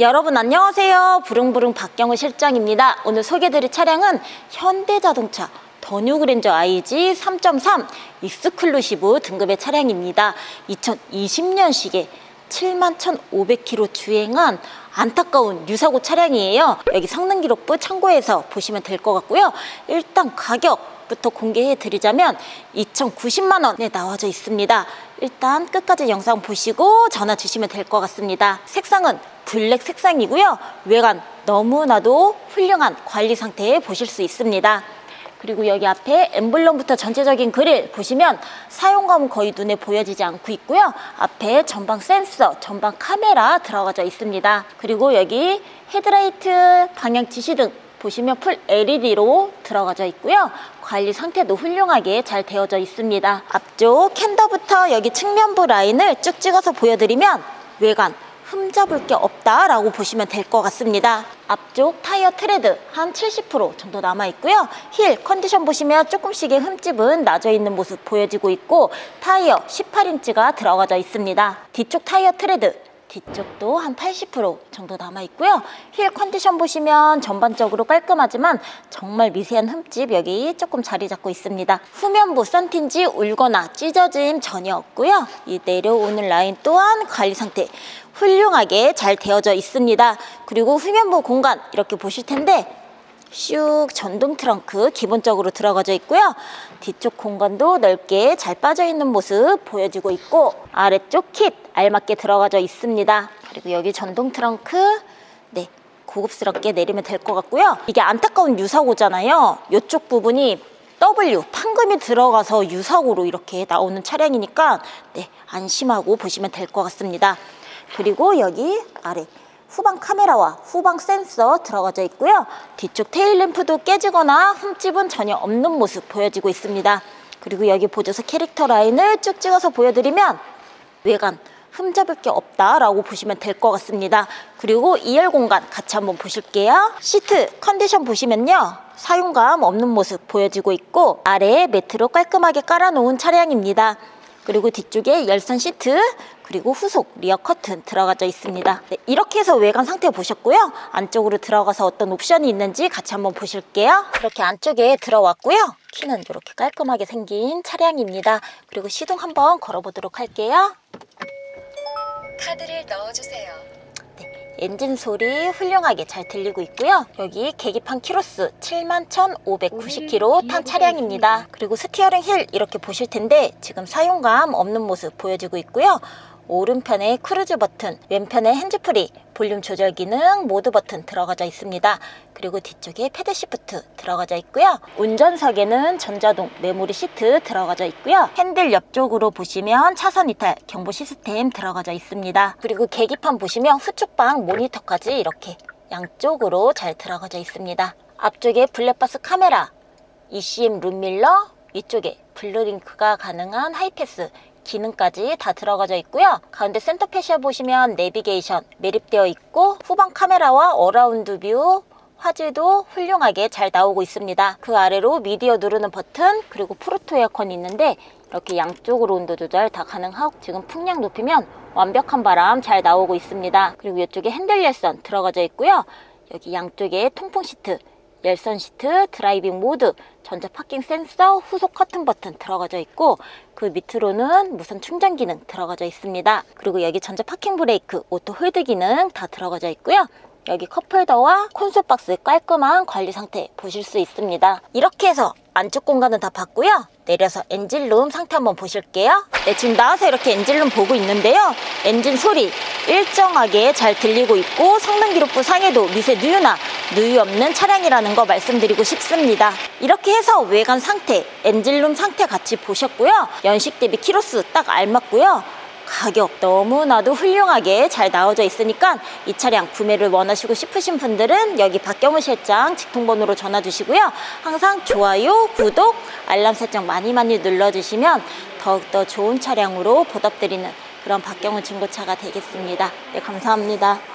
여러분 안녕하세요. 부릉부릉 박경우 실장입니다. 오늘 소개드릴 차량은 현대자동차 더뉴 그랜저 IG 3.3 익스클루시브 등급의 차량입니다. 2020년식에 71,500km 주행한 안타까운 유사고 차량이에요. 여기 성능 기록부 참고해서 보시면 될 것 같고요. 일단 가격 부터 공개해 드리자면 2,090만 원에 나와져 있습니다. 일단 끝까지 영상 보시고 전화 주시면 될 것 같습니다. 색상은 블랙 색상이고요. 외관 너무나도 훌륭한 관리 상태에 보실 수 있습니다. 그리고 여기 앞에 엠블럼부터 전체적인 그릴 보시면 사용감은 거의 눈에 보여지지 않고 있고요. 앞에 전방 센서, 전방 카메라 들어가져 있습니다. 그리고 여기 헤드라이트, 방향 지시등 보시면 풀 LED로 들어가져 있고요. 관리 상태도 훌륭하게 잘 되어져 있습니다. 앞쪽 캔더부터 여기 측면부 라인을 쭉 찍어서 보여드리면 외관 흠잡을 게 없다라고 보시면 될 것 같습니다. 앞쪽 타이어 트레드 한 70% 정도 남아 있고요. 힐 컨디션 보시면 조금씩의 흠집은 나져 있는 모습 보여지고 있고 타이어 18인치가 들어가져 있습니다. 뒤쪽 타이어 트레드 뒤쪽도 한 80% 정도 남아 있고요. 힐 컨디션 보시면 전반적으로 깔끔하지만 정말 미세한 흠집 여기 조금 자리 잡고 있습니다. 후면부 썬틴지 울거나 찢어짐 전혀 없고요. 이 내려오는 라인 또한 관리 상태 훌륭하게 잘 되어져 있습니다. 그리고 후면부 공간 이렇게 보실 텐데 슉 전동 트렁크 기본적으로 들어가져 있고요. 뒤쪽 공간도 넓게 잘 빠져 있는 모습 보여지고 있고 아래쪽 킷 알맞게 들어가져 있습니다. 그리고 여기 전동 트렁크 네 고급스럽게 내리면 될 것 같고요. 이게 안타까운 유사고잖아요. 이쪽 부분이 W 판금이 들어가서 유사고로 이렇게 나오는 차량이니까 네 안심하고 보시면 될 것 같습니다. 그리고 여기 아래 후방 카메라와 후방 센서 들어가져 있고요. 뒤쪽 테일 램프도 깨지거나 흠집은 전혀 없는 모습 보여지고 있습니다. 그리고 여기 보조서 캐릭터 라인을 쭉 찍어서 보여드리면 외관 흠잡을 게 없다라고 보시면 될 것 같습니다. 그리고 2열 공간 같이 한번 보실게요. 시트 컨디션 보시면요. 사용감 없는 모습 보여지고 있고 아래에 매트로 깔끔하게 깔아놓은 차량입니다. 그리고 뒤쪽에 열선 시트 그리고 후속 리어 커튼 들어가져 있습니다. 네, 이렇게 해서 외관 상태 보셨고요. 안쪽으로 들어가서 어떤 옵션이 있는지 같이 한번 보실게요. 이렇게 안쪽에 들어왔고요. 키는 이렇게 깔끔하게 생긴 차량입니다. 그리고 시동 한번 걸어보도록 할게요. 카드를 넣어주세요. 엔진 소리 훌륭하게 잘 들리고 있고요. 여기 계기판 키로수 71,590km 탄 차량입니다. 그리고 스티어링 힐 이렇게 보실 텐데 지금 사용감 없는 모습 보여지고 있고요. 오른편에 크루즈 버튼, 왼편에 핸즈프리, 볼륨 조절 기능, 모드 버튼 들어가져 있습니다. 그리고 뒤쪽에 패드 시프트 들어가져 있고요. 운전석에는 전자동 메모리 시트 들어가져 있고요. 핸들 옆쪽으로 보시면 차선 이탈 경보 시스템 들어가져 있습니다. 그리고 계기판 보시면 후측방 모니터까지 이렇게 양쪽으로 잘 들어가져 있습니다. 앞쪽에 블랙박스 카메라, ECM 룸밀러, 위쪽에 블루링크가 가능한 하이패스 기능까지 다 들어가져 있고요. 가운데 센터 패시아 보시면 내비게이션 매립되어 있고 후방 카메라와 어라운드 뷰 화질도 훌륭하게 잘 나오고 있습니다. 그 아래로 미디어 누르는 버튼 그리고 프로토 에어컨이 있는데 이렇게 양쪽으로 온도 조절 다 가능하고 지금 풍량 높이면 완벽한 바람 잘 나오고 있습니다. 그리고 이쪽에 핸들 열선 들어가져 있고요. 여기 양쪽에 통풍 시트 열선 시트, 드라이빙 모드, 전자 파킹 센서, 후속 커튼 버튼 들어가져 있고 그 밑으로는 무선 충전 기능 들어가져 있습니다. 그리고 여기 전자 파킹 브레이크, 오토 홀드 기능 다 들어가져 있고요. 여기 컵홀더와 콘솔 박스 깔끔한 관리 상태 보실 수 있습니다. 이렇게 해서 안쪽 공간은 다 봤고요. 내려서 엔진룸 상태 한번 보실게요. 네, 지금 나와서 이렇게 엔진룸 보고 있는데요. 엔진 소리 일정하게 잘 들리고 있고 성능 기록부 상에도 미세 누유나 누유 없는 차량이라는 거 말씀드리고 싶습니다. 이렇게 해서 외관 상태, 엔진룸 상태 같이 보셨고요. 연식 대비 키로수 딱 알맞고요. 가격 너무나도 훌륭하게 잘 나와져 있으니까 이 차량 구매를 원하시고 싶으신 분들은 여기 박경우 실장 직통번호로 전화 주시고요. 항상 좋아요, 구독, 알람 설정 많이 많이 눌러주시면 더욱더 좋은 차량으로 보답드리는 그런 박경우 중고차가 되겠습니다. 네, 감사합니다.